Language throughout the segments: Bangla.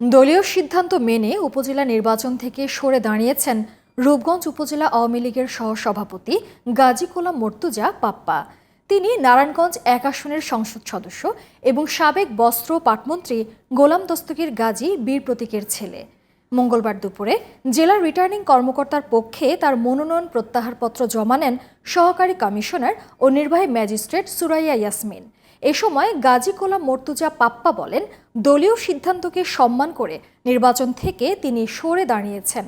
দলীয় সিদ্ধান্ত মেনে উপজেলা নির্বাচন থেকে সরে দাঁড়িয়েছেন রূপগঞ্জ উপজেলা আওয়ামী লীগের সহসভাপতি গাজী কোলাম মর্তুজা পাপ্পা। তিনি নারায়ণগঞ্জ এক আসনের সংসদ সদস্য এবং সাবেক বস্ত্র পাটমন্ত্রী গোলাম দস্তগীর গাজী বীর প্রতীকের ছেলে। মঙ্গলবার দুপুরে জেলার রিটার্নিং কর্মকর্তার পক্ষে তার মনোনয়ন প্রত্যাহারপত্র জমা নেন সহকারী কমিশনার ও নির্বাহী ম্যাজিস্ট্রেট সুরাইয়া ইয়াসমিন। এ সময় গাজী কোলাম মর্তুজা পাপ্পা বলেন, দলীয় সিদ্ধান্তকে সম্মান করে নির্বাচন থেকে তিনি সরে দাঁড়িয়েছেন।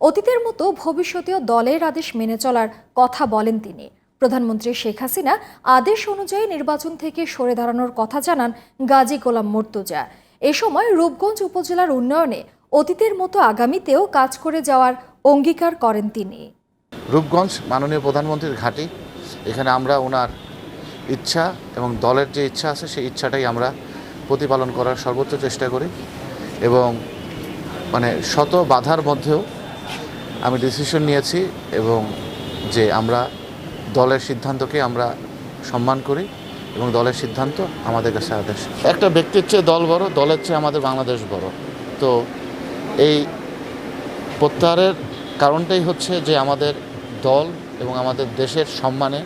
অতীতের মতো ভবিষ্যতেও দলের আদেশ মেনে চলার কথা বলেন তিনি। প্রধানমন্ত্রী শেখ হাসিনা আদেশ অনুযায়ী নির্বাচন থেকে সরে দাঁড়ানোর কথা জানান গাজী গোলাম মর্তুজা। এ সময় রূপগঞ্জ উপজেলার উন্নয়নে অতীতের মতো আগামীতেও কাজ করে যাওয়ার অঙ্গীকার করেন তিনি। রূপগঞ্জ মাননীয় প্রধানমন্ত্রীর ঘাঁটি। এখানে আমরা ওনার ইচ্ছা এবং দলের যে ইচ্ছা আছে, সেই ইচ্ছাটাই আমরা প্রতিপালন করার সর্বোচ্চ চেষ্টা করি এবং মানে শত বাধার মধ্যেও আমি ডিসিশন নিয়েছি এবং যে আমরা দলের সিদ্ধান্তকে আমরা সম্মান করি এবং দলের সিদ্ধান্ত আমাদের কাছে আদেশ একটা ব্যক্তির চেয়ে দল বড়, দলের চেয়ে আমাদের বাংলাদেশ বড়। তো এই প্রত্যাহারের কারণটাই হচ্ছে যে আমাদের দল এবং আমাদের দেশের সম্মানে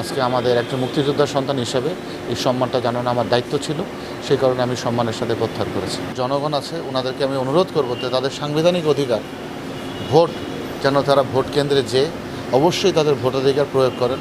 আজকে আমাদের একজন মুক্তিযোদ্ধার সন্তান হিসেবে এই সম্মানটা জানানো আমার দায়িত্ব ছিল। সেই কারণে আমি সম্মানের সাথে প্রত্যাহার করেছি। জনগণ আছে ওনাদেরকে আমি অনুরোধ করব যে তাদের সাংবিধানিক অধিকার, ভোট, যেন তারা ভোট কেন্দ্রে যে অবশ্যই তাদের ভোটাধিকার প্রয়োগ করেন।